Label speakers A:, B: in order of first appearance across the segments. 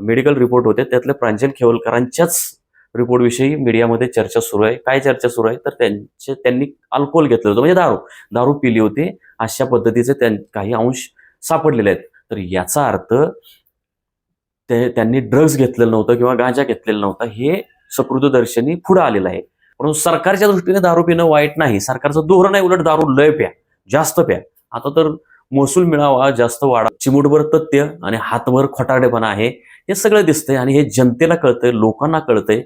A: Medical report होते त्यातले प्रांजल खेवलकरांच्याच रिपोर्टविषयी मीडियामध्ये चर्चा सुरू आहे. काय चर्चा सुरू आहे? तर त्यांचे त्यांनी अल्कोहोल घेतलं होतं म्हणजे दारू. दारू पिली होती. अशा पद्धतीचे त्यां काही अंश सापडलेले आहेत. तर याचा अर्थ ते त्यांनी ड्रग्ज घेतलेलं नव्हतं किंवा गांजा घेतलेला नव्हता. हे सकृतदर्शनी पुढे आलेलं आहे. परंतु सरकारच्या दृष्टीने दारू पिणं वाईट नाही. सरकारचं धोरण आहे उलट दारू लय प्या. जास्त प्या. आता तर महसूल मिळावा जास्त वाढा चिमुटभर तथ्य आणि हातभर खोटारडेपणा आहे हे सगळं दिसतंय आणि हे जनतेला कळतंय लोकांना कळतंय.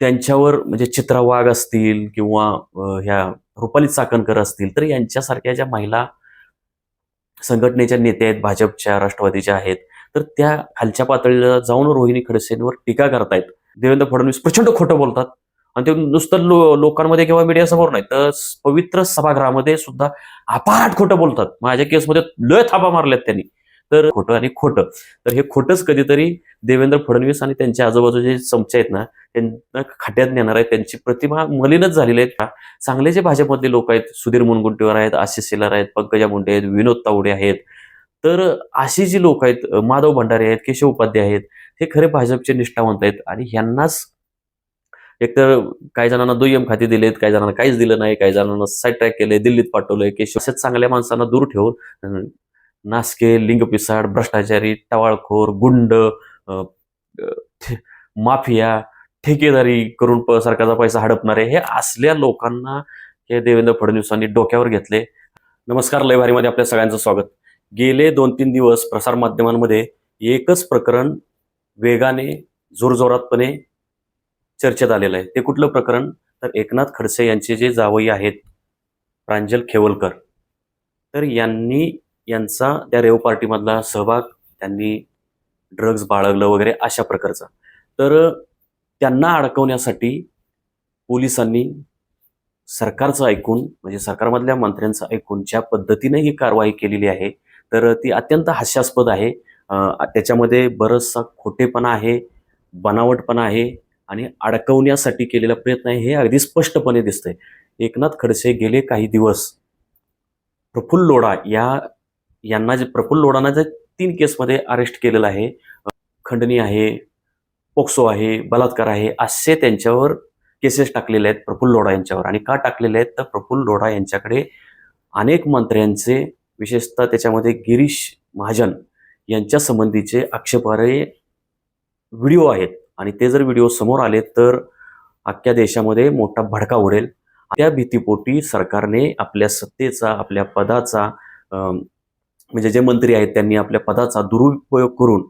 A: त्यांच्यावर म्हणजे चित्रा वाघ असतील किंवा ह्या रुपाली चाकणकर असतील तर यांच्यासारख्या ज्या महिला संघटनेच्या नेत्या आहेत भाजपच्या राष्ट्रवादीच्या आहेत तर त्या खालच्या पातळीला जाऊन रोहिणी खडसेंवर टीका करतायत. देवेंद्र फडणवीस प्रचंड खोटं बोलतात. आणि ते नुसतं लो लोकांमध्ये किंवा मीडियासमोर नाही तर पवित्र सभागृहामध्ये सुद्धा अपाट खोटं बोलतात. माझ्या केसमध्ये लय थापा मारल्यात त्यांनी. तर खोटं आणि खोटं. तर हे खोटंच कधीतरी देवेंद्र फडणवीस आणि त्यांच्या आजूबाजूचे चमचे आहेत ना त्यांना खड्ड्यात नेणार आहेत. त्यांची प्रतिमा मलिनच झालेली आहेत. चांगले जे भाजपमधले लोक आहेत सुधीर मुनगुंटीवर आहेत आशिष शेलार आहेत पंकजा मुंडे आहेत विनोद तावडे आहेत. तर अशी जी लोक आहेत माधव भंडारे आहेत केशव उपाध्याय आहेत हे खरे भाजपचे निष्ठावंत आहेत. आणि ह्यांनाच एकतर काही जणांना दुय्यम खाते दिलेत काही जणांना काहीच दिलं नाही काही जणांना साईड ट्रॅक केले दिल्लीत पाठवलंय केशव असेच चांगल्या माणसांना दूर ठेवून नासके लिंगपिसाड भ्रष्टाचारी टवाळखोर गुंड माफिया ठेकेदारी करून प- सरकारचा पैसा हडपणारे हे असल्या लोकांना हे देवेंद्र फडणवीसांनी डोक्यावर घेतले. नमस्कार लयभारीमध्ये आपल्या सगळ्यांचं स्वागत. गेले दोन तीन दिवस प्रसारमाध्यमांमध्ये एकच प्रकरण वेगाने जोरजोरातपणे चर्चेत आलेलं आहे. ते कुठलं प्रकरण? तर एकनाथ खडसे यांचे जे जावई आहेत प्रांजल खेवलकर. तर यांनी यांचा त्या रेव पार्टीमधला सहभाग त्यांनी ड्रग्ज बाळगलं वगैरे अशा प्रकारचा. तर त्यांना अडकवण्यासाठी पोलिसांनी सरकारचं ऐकून म्हणजे सरकारमधल्या मंत्र्यांचं ऐकून ज्या पद्धतीने ही कारवाई केलेली आहे तर ती अत्यंत हास्यास्पद आहे. त्याच्यामध्ये बरचसा खोटेपणा आहे बनावटपणा आहे. आणि अडकवण्यासाठी केलेला प्रयत्न आहे हे अगदी स्पष्टपणे दिसतंय. एकनाथ खडसे गेले काही दिवस. प्रफुल्ल लोढा या यांना जे प्रफुल्ल लोढांना जे तीन केसमध्ये अरेस्ट केलेलं आहे. खंडणी आहे पोक्सो आहे बलात्कार आहे असे त्यांच्यावर केसेस टाकलेले आहेत प्रफुल्ल लोढा यांच्यावर. आणि का टाकलेले आहेत? तर प्रफुल्ल लोढा यांच्याकडे अनेक मंत्र्यांचे विशेषतः त्याच्यामध्ये गिरीश महाजन यांच्या संबंधीचे आक्षेपार्ह व्हिडिओ आहेत. आणि ते जर व्हिडिओ समोर आले तर अख्ख्या देशामध्ये मोठा भडका उडेल. त्या भीतीपोटी सरकारने आपल्या सत्तेचा आपल्या पदाचा अं, म्हणजे जे मंत्री आहेत त्यांनी आपल्या पदाचा दुरुपयोग करून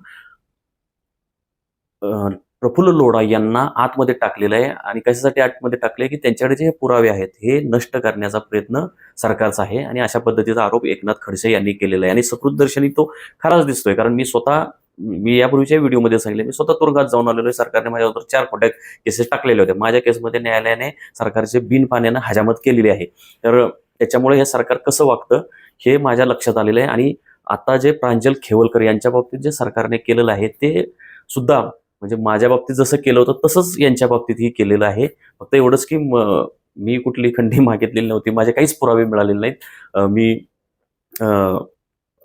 A: प्रफुल्ल लोढा यांना आतमध्ये टाकलेलं आहे. आणि कशासाठी आतमध्ये टाकले की त्यांच्याकडे जे पुरावे आहेत हे नष्ट करण्याचा प्रयत्न सरकारचा आहे. आणि अशा पद्धतीचा आरोप एकनाथ खडसे यांनी केलेला आहे. आणि सकृतदर्शनी तो खराच दिसतोय. कारण मी स्वतः मी यापूर्वीच्या व्हिडिओमध्ये सांगितले मी स्वतः तुरुंगात जाऊन आलेलो आहे. सरकारने माझ्यावर चार खोट्या केसेस टाकलेले होते. माझ्या केसमध्ये न्यायालयाने सरकारचे बिन पाण्यानं हजामत केलेली आहे. तर त्याच्यामुळे हे सरकार कसं वागतं हे माझ्या लक्षात आलेलं आहे. आणि आता जे प्रांजल खेवलकर यांच्या बाबतीत जे सरकारने केलेलं आहे ते सुद्धा म्हणजे माझ्या बाबतीत जसं केलं होतं तसंच यांच्या बाबतीतही केलेलं आहे. फक्त एवढंच की मी कुठली खंडी मागितलेली नव्हती. माझे काहीच पुरावे मिळालेले नाहीत. मी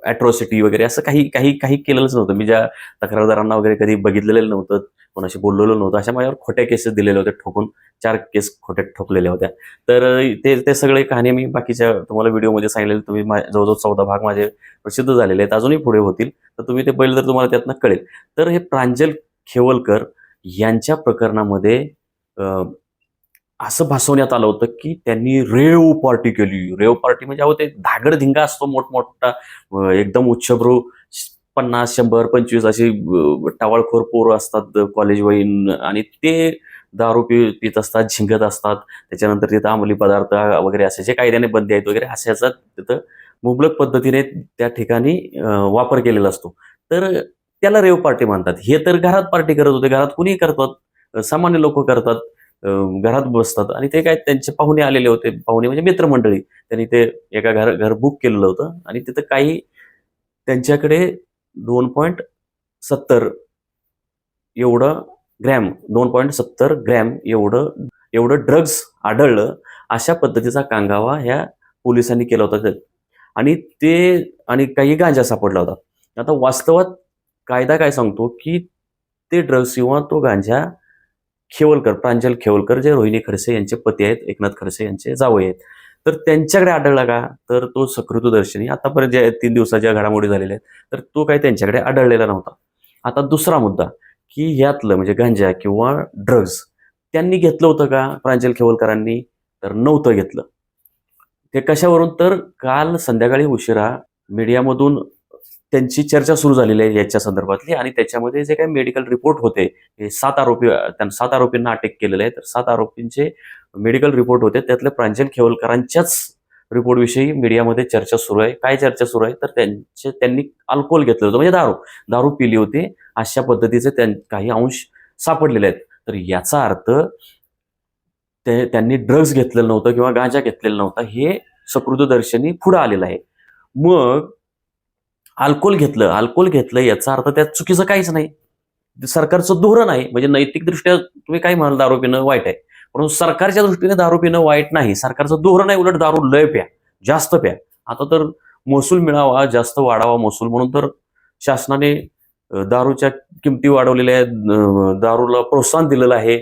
A: अॅट्रॉसिटी वगैरे असं काही काही काही केलेलंच नव्हतं. मी ज्या तक्रारदारांना वगैरे कधी बघितलेलं नव्हतं कोणाशी बोललेलं नव्हतं अशा माझ्यावर खोट्या केसेस दिलेल्या होत्या ठोकून चार केस खोट्यात ठोकलेल्या होत्या. तर ते ते सगळे कहाणी मी बाकीच्या तुम्हाला व्हिडिओमध्ये सांगितलेले तुम्ही मा- जवळजवळ चौदा भाग माझे प्रसिद्ध झालेले आहेत अजूनही पुढे होतील. तर तुम्ही ते पहिलं तर तुम्हाला त्यातनं कळेल. तर हे प्रांजल खेवलकर यांच्या प्रकरणामध्ये असं भासवण्यात आलं होतं की त्यांनी रेव पार्टी केली. रेव पार्टी म्हणजे अहो ते धागडधिंगा असतो मोठमोठा एकदम उच्चभ्रू पन्नास शंभर पंचवीस अशी टावाळखोर टवाळखोर पोरं असतात कॉलेज वहीन आणि ते दारू पि पित असतात झिंगत असतात. त्याच्यानंतर तिथं अंमली पदार्थ वगैरे असे जे कायद्याने बंदी आहेत वगैरे अशाचा तिथं मुबलक पद्धतीने त्या ठिकाणी वापर केलेला असतो. तर त्याला रेव पार्टी म्हणतात. हे तर घरात पार्टी करत होते. घरात कुणीही करतात. सामान्य लोक करतात. घरात बसतात. आणि ते काय त्यांचे पाहुणे आलेले होते. पाहुणे म्हणजे मित्रमंडळी. त्यांनी ते एका घर घर बुक केलेलं होतं. आणि तिथं काही त्यांच्याकडे दोन पॉईंट सत्तर एवढं ग्रॅम दोन पॉईंट सत्तर ग्रॅम एवढं एवढं ड्रग्ज आढळलं अशा पद्धतीचा कांगावा ह्या पोलिसांनी केला होता आणि ते आणि काही गांजा सापडला होता. आता वास्तवात कायदा काय सांगतो की ते ड्रग्स किंवा तो गांजा खेवलकर प्रांजल खेवलकर जे रोहिणी खडसे यांचे पती आहेत एकनाथ खडसे यांचे जावई आहेत. तर त्यांच्याकडे आढळला का तर तो सकृतदर्शनी आतापर्यंत ज्या तीन दिवसाच्या घडामोडी झालेल्या आहेत तर तो काही त्यांच्याकडे आढळलेला नव्हता. आता दुसरा मुद्दा की यातलं म्हणजे गांजा किंवा ड्रग्ज त्यांनी घेतलं होतं का प्रांजल खेवलकरांनी? तर नव्हतं घेतलं. ते कशावरून? तर काल संध्याकाळी उशिरा मीडियामधून त्यांची चर्चा सुरू झालेली आहे याच्या संदर्भातली आणि त्याच्यामध्ये जे काही मेडिकल रिपोर्ट होते हे सात आरोपी सात आरोपींना अटक केलेलं आहे. तर सात आरोपींचे मेडिकल रिपोर्ट होते. त्यातले प्रांजल खेवलकरांच्याच रिपोर्टविषयी मीडियामध्ये चर्चा सुरू आहे. काय चर्चा सुरू आहे? तर त्यांचे त्यांनी अल्कोहोल घेतलं होतं. म्हणजे दारू दारू पिली होती. अशा पद्धतीचे त्यां काही अंश सापडलेले आहेत. तर याचा अर्थ ते त्यांनी ड्रग्ज घेतलेलं नव्हतं किंवा गांजा घेतलेला नव्हता. हे सकृतदर्शनी पुढं आलेलं आहे. मग अल्कोहोल घेतलं अल्कोहोल घेतलं याचा अर्थ त्यात चुकीचं काहीच नाही. सरकारचं धोरण आहे म्हणजे नैतिकदृष्ट्या तुम्ही काय म्हणाल दारू पिणं वाईट आहे परंतु सरकारच्या दृष्टीने दारू पिणं वाईट नाही. सरकारचं धोरण आहे उलट दारू लय प्या जास्त प्या. आता तर महसूल मिळावा जास्त वाढावा महसूल म्हणून तर शासनाने दारूच्या किमती वाढवलेल्या आहेत दारूला प्रोत्साहन दिलेलं आहे.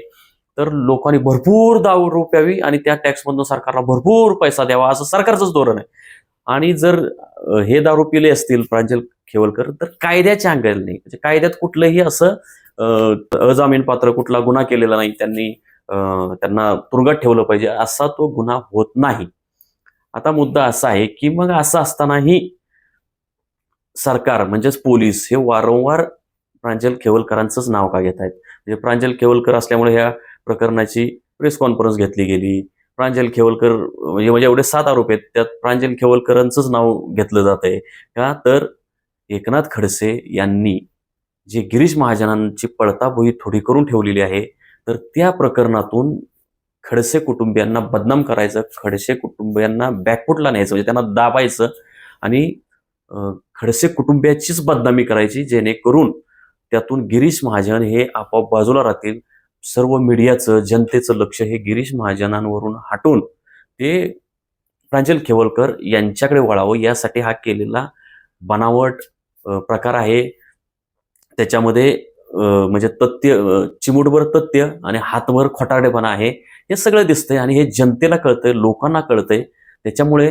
A: तर लोकांनी भरपूर दारू प्यावी आणि त्या टॅक्समधनं सरकारला भरपूर पैसा द्यावा असं सरकारचंच धोरण आहे. आणि जर हे दारू पिले असतील प्रांजल खेवलकर तर कायद्याच्या अंगाने नाही म्हणजे कायद्यात कुठलंही असं अजामीन पात्र कुठला गुन्हा केलेला नाही त्यांनी त्यांना तुरुंगात ठेवलं पाहिजे असा तो गुन्हा होत नाही. आता मुद्दा असा आहे की मग असं असतानाही सरकार म्हणजेच पोलीस हे वारंवार प्रांजल खेवलकरांचंच नाव का घेत आहेत म्हणजे प्रांजल खेवलकर असल्यामुळे ह्या प्रकरणाची प्रेस कॉन्फरन्स घेतली गेली प्रांजल खेवलकर म्हणजे म्हणजे एवढे सात आरोप आहेत त्यात प्रांजल खेवलकरांचंच नाव घेतलं जात आहे का? तर एकनाथ खडसे यांनी जे गिरीश महाजनांची पळताभुई थोडी करून ठेवलेली आहे तर त्या प्रकरणातून खडसे कुटुंबियांना बदनाम करायचं खडसे कुटुंबियांना बॅकफुटला न्यायचं म्हणजे त्यांना दाबायचं आणि खडसे कुटुंबियाचीच बदनामी करायची जेणेकरून त्यातून गिरीश महाजन हे आपोआप बाजूला राहतील. सर्व मीडियाचं जनतेचं लक्ष हे गिरीश महाजनांवरून हटून ते प्रांजल खेवलकर यांच्याकडे वळावं यासाठी हा केलेला बनावट प्रकार आहे. त्याच्यामध्ये म्हणजे तथ्य चिमुटभर चिमूटभर तथ्य आणि हातभर खोटारडेपणा आहे हे सगळं दिसतंय आणि हे जनतेला कळतंय लोकांना कळतंय. त्याच्यामुळे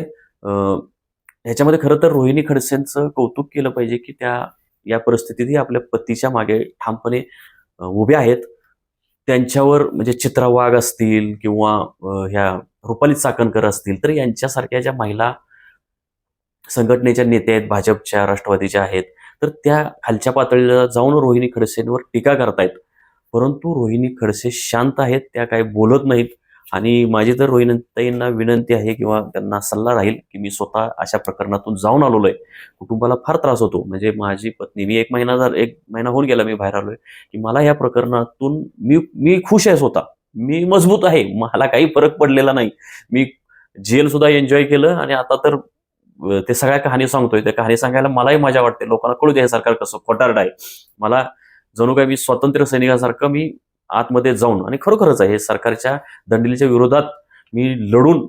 A: ह्याच्यामध्ये खरं तर रोहिणी खडसेंचं कौतुक केलं पाहिजे की त्या या परिस्थितीतही आपल्या पतीच्या मागे ठामपणे उभ्या आहेत. त्यांच्यावर म्हणजे चित्रा वाघ असतील किंवा ह्या रुपाली चाकणकर असतील तर यांच्यासारख्या ज्या महिला संघटनेच्या नेत्या आहेत भाजपच्या राष्ट्रवादीच्या आहेत तर त्या खालच्या पातळीला जाऊन रोहिणी खडसेंवर टीका करतायत. परंतु रोहिणी खडसे शांत आहेत त्या काही बोलत नाहीत. आणि माझी तर रोहिणताईंना विनंती आहे किंवा त्यांना सल्ला राहील की मी स्वतः अशा प्रकरणातून जाऊन आलेलो आहे कुटुंबाला फार त्रास होतो. म्हणजे माझी पत्नी मी एक महिना झाला एक महिना होऊन गेला मी बाहेर आलो आहे की मला या प्रकरणातून मी मी खुश आहे स्वतः. मी मजबूत आहे. मला काही फरक पडलेला नाही. मी जेल सुद्धा एन्जॉय केलं आणि आता तर ते सगळ्या कहाणी सांगतोय. त्या कहाणी सांगायला मलाही मजा वाटते. लोकांना कळू द्या हे सरकार कसं खोटारड आहे. मला जणू काय मी स्वातंत्र्य सैनिकासारखं मी आतमध्ये जाऊन आणि खरोखरच आहे हे सरकारच्या दंडिलीच्या विरोधात मी लढून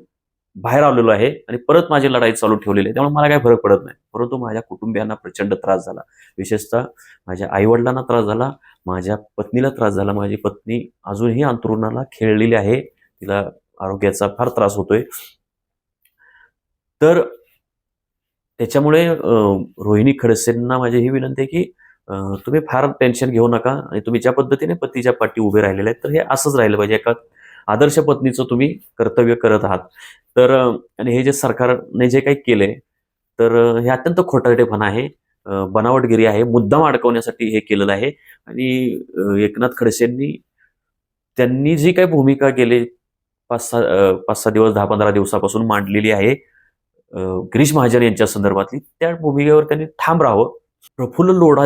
A: बाहेर आलेलो आहे आणि परत माझी लढाई चालू ठेवलेली आहे. त्यामुळे मला काही फरक पडत नाही. परंतु माझ्या कुटुंबियांना प्रचंड त्रास झाला. विशेषतः माझ्या आईवडिलांना त्रास झाला माझ्या पत्नीला त्रास झाला. माझी पत्नी अजूनही अंतरुणाला खेळलेली आहे. तिला आरोग्याचा फार त्रास होतोय. तर त्याच्यामुळे रोहिणी खडसेंना माझी ही विनंती आहे की तुम्ही फार टेन्शन घेऊ नका. आणि तुम्ही ज्या पद्धतीने पतीच्या पाठी उभे राहिलेले आहेत तर हे असंच राहिलं पाहिजे. एका आदर्श पत्नीचं तुम्ही कर्तव्य करत आहात. तर आणि हे जे सरकारने जे काही केलंय तर हे अत्यंत खोटारडेपणा आहे. बनावटगिरी आहे. मुद्दाम अडकवण्यासाठी हे केलेलं आहे. आणि एकनाथ खडसेंनी त्यांनी जी काही भूमिका गेले पाच सहा पाच सहा दिवस दहा पंधरा दिवसापासून मांडलेली आहे गिरीश महाजन यांच्या संदर्भातली त्या भूमिकेवर त्यांनी ठाम राहावं. प्रफुल्ल लोढा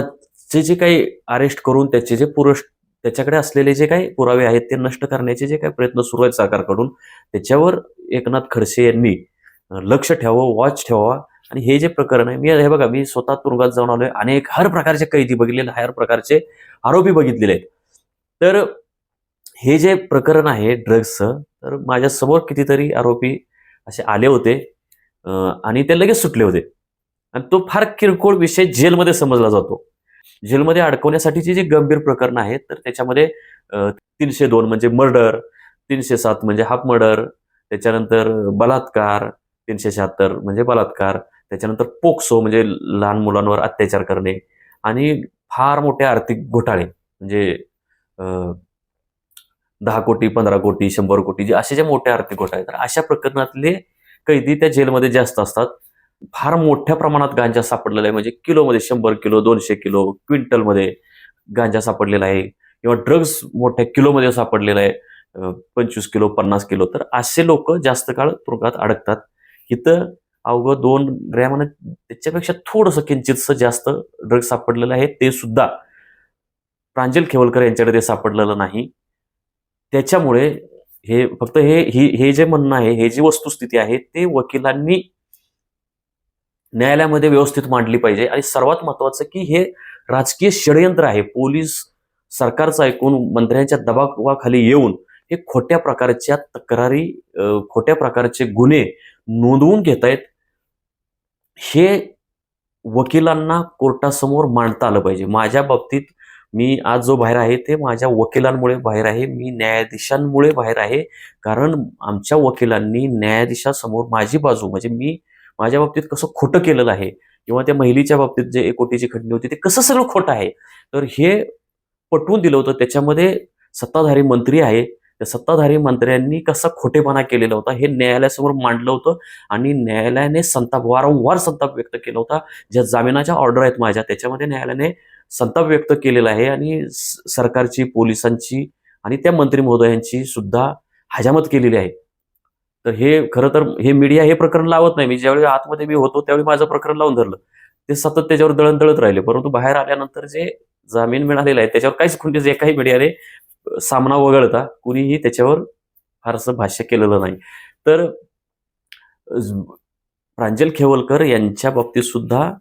A: जे काही अरेस्ट करून त्याचे जे पुरश त्याच्याकडे असलेले जे काही पुरावे आहेत ते नष्ट करण्याचे जे काही प्रयत्न सुरू आहेत सरकारकडून त्याच्यावर एकनाथ खडसे यांनी लक्ष ठेवावं वॉच ठेवावा. आणि हे जे प्रकरण आहे मी हे बघा मी स्वतः तुरुंगात जाऊन आलोय. अनेक हर प्रकारचे कैदी बघितलेले हर प्रकारचे आरोपी बघितलेले आहेत. तर हे जे प्रकरण आहे ड्रग्सचं तर माझ्यासमोर कितीतरी आरोपी असे आले होते आणि ते लगेच सुटले होते. आणि तो फार किरकोळ विषय जेलमध्ये समजला जातो. जेलमध्ये अडकवण्यासाठीची जी गंभीर प्रकरणं आहेत तर त्याच्यामध्ये तीनशे दोन म्हणजे मर्डर तीनशे सात म्हणजे हाफ मर्डर त्याच्यानंतर बलात्कार तीनशे शहात्तर म्हणजे बलात्कार त्याच्यानंतर पोक्सो म्हणजे लहान मुलांवर अत्याचार करणे आणि फार मोठे आर्थिक घोटाळे म्हणजे दहा कोटी पंधरा कोटी शंभर कोटी जे असे जे मोठे आर्थिक घोटाळे तर अशा प्रकरणातले कैदी त्या जेलमध्ये जास्त असतात. फार मोठ्या प्रमाणात गांजा सापडलेला आहे. म्हणजे किलोमध्ये शंभर किलो दोनशे किलो क्विंटलमध्ये गांजा सापडलेला आहे. किंवा ड्रग्ज मोठ्या किलोमध्ये सापडलेला आहे. पंचवीस किलो पन्नास किलो. तर असे लोक जास्त काळ तुरुंगात अडकतात. इथं अवघं दोन ग्रॅमानं त्याच्यापेक्षा थोडंसं किंचितसं जास्त ड्रग्ज सापडलेलं आहे. ते सुद्धा प्रांजल खेवलकर यांच्याकडे ते सापडलेलं नाही. त्याच्यामुळे हे फक्त हे ही हे जे म्हणणं आहे हे जी वस्तुस्थिती आहे ते वकिलांनी न्यायालयामध्ये व्यवस्थित मांडली पाहिजे. आणि सर्वात महत्वाचं की हे राजकीय षडयंत्र आहे. पोलीस सरकारचं ऐकून मंत्र्यांच्या दबावाखाली येऊन हे खोट्या प्रकारच्या तक्रारी खोट्या प्रकारचे गुन्हे नोंदवून घेत आहेत हे वकिलांना कोर्टासमोर मांडता आलं पाहिजे. माझ्या बाबतीत मी आज जो बाहेर आहे ते माझ्या वकिलांमुळे बाहेर आहे. मी न्यायाधीशांमुळे बाहेर आहे. कारण आमच्या वकिलांनी न्यायाधीशासमोर माझी बाजू म्हणजे मी माझ्या बाबतीत कसं खोटं केलेलं आहे किंवा त्या महिलेच्या बाबतीत जे एक कोटीची खंडणी होती ते कसं सगळं खोटं आहे? तर हे पटवून दिलं होतं. त्याच्यामध्ये सत्ताधारी मंत्री आहे. त्या सत्ताधारी मंत्र्यांनी कसा खोटेपणा केलेला होता हे न्यायालयासमोर मांडलं होतं आणि न्यायालयाने संताप वारंवार संताप व्यक्त केला होता. ज्या जामिनाच्या ऑर्डर आहेत माझ्या त्याच्यामध्ये न्यायालयाने संताप व्यक्त केलेला आहे आणि स- सरकारची पोलिसांची आणि त्या मंत्री महोदयांची सुद्धा हजामत केलेली आहे. तर हे खरं तर हे मीडिया हे प्रकरण लावत नाही. मी ज्यावेळी आतमध्ये मी होतो त्यावेळी माझं प्रकरण लावून धरलं. ते सतत त्याच्यावर दळण दळत राहिले. परंतु बाहेर आल्यानंतर जे जामीन मिळालेला आहे त्याच्यावर काहीच खुली जे काही मीडियाने सामना वगळता कुणीही त्याच्यावर फारसं भाष्य केलेलं नाही. तर प्रांजल खेवलकर यांच्या बाबतीत सुद्धा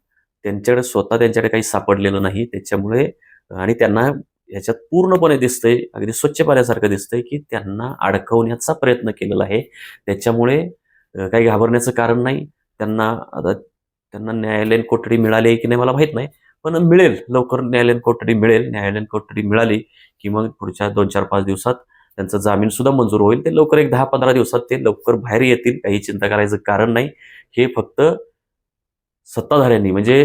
A: त्यांच्याकडे स्वतः त्यांच्याकडे काही सापडलेलं नाही. त्याच्यामुळे आणि त्यांना ह्याच्यात पूर्णपणे दिसतंय अगदी स्वच्छ पाण्यासारखं दिसतंय की त्यांना अडकवण्याचा प्रयत्न केलेला आहे. त्याच्यामुळे काही घाबरण्याचं कारण नाही. त्यांना आता त्यांना न्यायालयीन कोठडी मिळाली आहे की नाही मला माहीत नाही पण मिळेल. लवकर न्यायालयीन कोठडी मिळेल. न्यायालयीन कोठडी मिळाली की मग पुढच्या दोन चार पाच दिवसात त्यांचा जामीन सुद्धा मंजूर होईल. ते लवकर एक दहा पंधरा दिवसात ते लवकर बाहेर येतील काही चिंता करायचं कारण नाही. हे फक्त सत्ताधाऱ्यांनी म्हणजे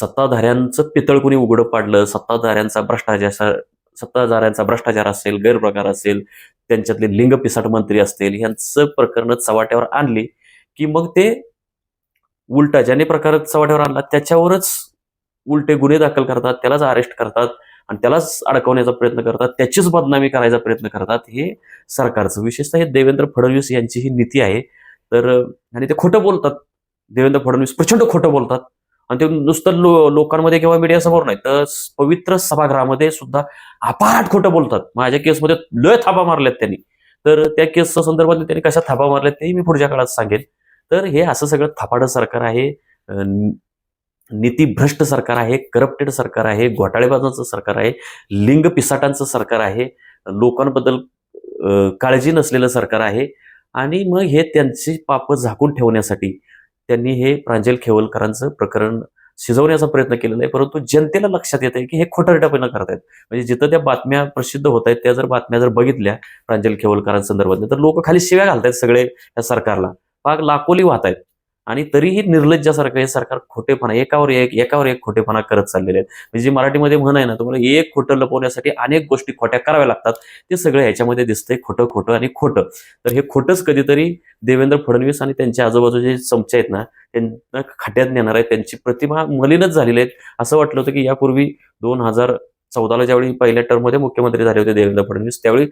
A: सत्ताधाऱ्यांचं पितळ कुणी उघडं पाडलं सत्ताधाऱ्यांचा भ्रष्टाचार सत्ताधाऱ्यांचा भ्रष्टाचार असेल गैरप्रकार असेल त्यांच्यातले लिंग पिसाट मंत्री असतील यांचं प्रकरण चव्हाट्यावर आणली की मग ते उलटा ज्याने प्रकार चव्हाट्यावर आणला त्याच्यावरच उलटे गुन्हे दाखल करतात त्यालाच अरेस्ट करतात आणि त्यालाच अडकवण्याचा प्रयत्न करतात त्याचीच बदनामी करायचा प्रयत्न करतात हे सरकारचं. विशेषतः हे देवेंद्र फडणवीस यांची ही नीती आहे. तर आणि ते खोटं बोलतात. देवेंद्र फडणवीस प्रचंड खोटं बोलतात. आणि ते नुसतं लो लोकांमध्ये किंवा मीडियासमोर नाही तर पवित्र सभागृहामध्ये सुद्धा अपाट खोटं बोलतात. माझ्या केसमध्ये लय थापा मारल्यात त्यांनी. तर त्या केसच्या संदर्भात त्यांनी कशा थापा मारल्यात तेही मी पुढच्या काळात सांगेन. तर हे असं सगळं थापाडं सरकार आहे नीतीभ्रष्ट सरकार आहे करप्टेड सरकार आहे घोटाळेबाजांचं सरकार आहे लिंग पिसाटांचं सरकार आहे लोकांबद्दल काळजी नसलेलं सरकार आहे. आणि मग हे त्यांची पापं झाकून ठेवण्यासाठी त्यांनी हे प्रांजल खेवलकरांचं प्रकरण शिजवण्याचा प्रयत्न केलेला आहे. परंतु जनतेला लक्षात येत आहे की हे खोटरटापणा करतायत. म्हणजे जिथं त्या बातम्या प्रसिद्ध होत आहेत त्या जर बातम्या जर बघितल्या प्रांजल खेवलकरांसंदर्भात तर लोक खाली शिव्या घालतायत सगळे या सरकारला. पाक लाखोली वाहत आहेत आणि तरीही निर्लज्जासारखं हे सरकार खोटेपणा एकावर एक एकावर एक खोटेपणा करत चाललेले आहेत. म्हणजे मराठीमध्ये म्हण आहे ना तुम्हाला एक खोटं लपवण्यासाठी अनेक गोष्टी खोट्या कराव्या लागतात ते सगळं ह्याच्यामध्ये दिसतंय खोटं खोटं आणि खोटं. तर हे खोटंच कधीतरी देवेंद्र फडणवीस आणि त्यांच्या आजूबाजूचे चमचे आहेत ना त्यांना खाट्यात नेणार आहेत त्यांची प्रतिमा मलिनच झालेली आहेत. असं वाटलं होतं की यापूर्वी दोन हजार चौदाला ज्यावेळी पहिल्या टर्ममध्ये मुख्यमंत्री झाले होते देवेंद्र फडणवीस त्यावेळी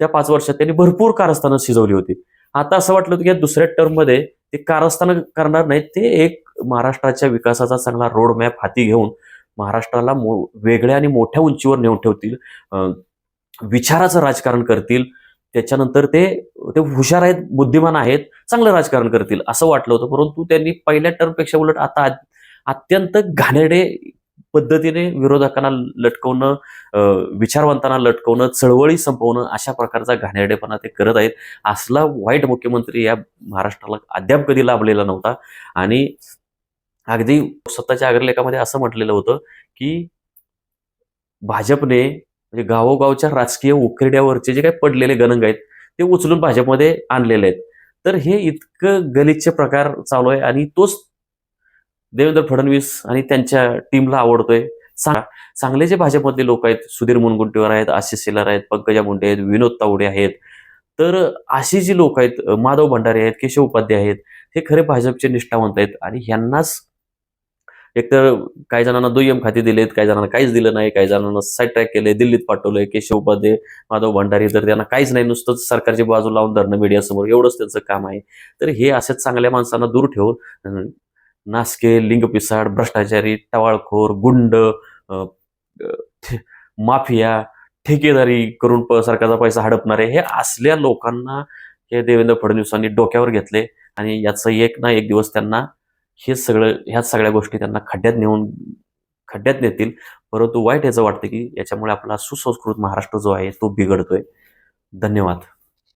A: त्या पाच वर्षात त्यांनी भरपूर कारस्थानं शिजवली होती. आता असं वाटलं होतं की या दुसऱ्या टर्ममध्ये ते कारस्थानं करणार नाहीत ते एक महाराष्ट्राच्या विकासाचा चांगला रोड मॅप हाती घेऊन महाराष्ट्राला मो वेगळ्या आणि मोठ्या उंचीवर नेऊन ठेवतील. विचाराचं राजकारण करतील. त्याच्यानंतर ते ते हुशार आहेत बुद्धिमान आहेत चांगलं राजकारण करतील असं वाटलं होतं. परंतु त्यांनी पहिल्या टर्मपेक्षा उलट आता अत्यंत घाणेरडे पद्धतीने विरोधकांना लटकवणं विचारवंतांना लटकवणं चळवळी संपवणं अशा प्रकारचा घाणेरडेपणा ते करत आहेत. असला वाईट मुख्यमंत्री या महाराष्ट्राला अद्याप कधी लाभलेला नव्हता. आणि अगदी स्वतःच्या अग्रलेखामध्ये असं म्हटलेलं होतं की भाजपने म्हणजे गावोगावच्या राजकीय उकरड्यावरचे जे काही पडलेले गणंग आहेत ते उचलून भाजपमध्ये आणलेले आहेत. तर हे इतकं गलिच्छ प्रकार चालू आहे आणि तोच देवेंद्र फडणवीस आणि त्यांच्या टीमला आवडतोय. सांगा चांगले जे भाजपमधले लोक आहेत सुधीर मुनगुंटीवर आहेत आशिष शेलार आहेत पंकजा मुंडे आहेत विनोद तावडे आहेत. तर अशी जी लोक आहेत माधव भंडारे आहेत केशव उपाध्याय आहेत हे खरे भाजपचे निष्ठावंत आहेत आणि ह्यांनाच एकतर काही जणांना दुय्यम खाते दिलेत काही जणांना काहीच दिलं नाही काही जणांना साईड ट्रॅक केले दिल्लीत पाठवलंय केशव उपाध्ये माधव भंडारी तर त्यांना काहीच नाही. नुसतंच सरकारची बाजू लावून धरणं मीडियासमोर एवढंच त्यांचं काम आहे. तर हे अशाच चांगल्या माणसांना दूर ठेवून नासके लिंगपिसाड भ्रष्टाचारी टवाळखोर गुंड थे माफिया ठेकेदारी करून प- सरकारचा पैसा हडपणारे हे असल्या लोकांना हे देवेंद्र फडणवीसांनी डोक्यावर घेतले आणि याचं एक ना एक दिवस त्यांना हे सगळं ह्या सगळ्या गोष्टी त्यांना खड्ड्यात नेऊन खड्ड्यात नेतील. परंतु वाईट याचं वाटतं की याच्यामुळे आपला सुसंस्कृत महाराष्ट्र जो आहे तो बिघडतोय. धन्यवाद.